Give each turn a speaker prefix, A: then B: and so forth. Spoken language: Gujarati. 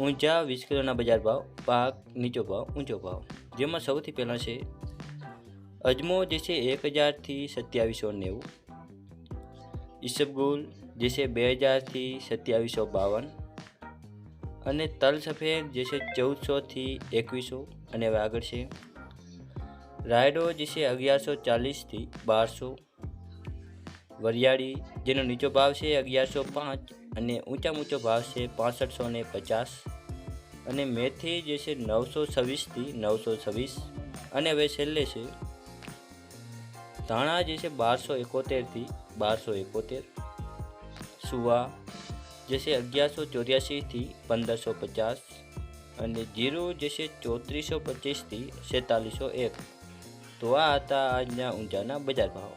A: ઊંચા વીસ કિલોના બજાર ભાવ, પાક નીચો ભાવ, ઊંચો ભાવ. જેમાં સૌથી પહેલાં છે અજમો, જે છે એક હજારથી સત્યાવીસો નેવું. ઈસબગુલ, જે છે બે હજારથી સત્યાવીસો બાવન. અને તલ સફેદ, જે છે ચૌદસોથી એકવીસો. અને હવે આગળ છે રાયડો, જે છે અગિયારસો ચાલીસથી બારસો. વરિયાળી, જેનો નીચો ભાવ છે અગિયારસો પાંચ. અને ઊંચા ઊંચો ભાવ છે પાસઠસો ને પચાસ. અને મેથી જે છે નવસો છવ્વીસથી નવસો છવ્વીસ. અને હવે છેલ્લે છે ધાણા જે છે બારસો એકોતેરથી બારસો એકોતેર. સુવા જે છે અગિયારસો ચોર્યાસીથી પંદરસો પચાસ. અને જીરું જે છે ચોત્રીસો પચીસથી સેતાલીસો એક. તો આ હતા આજના ઊંચાના બજાર ભાવ.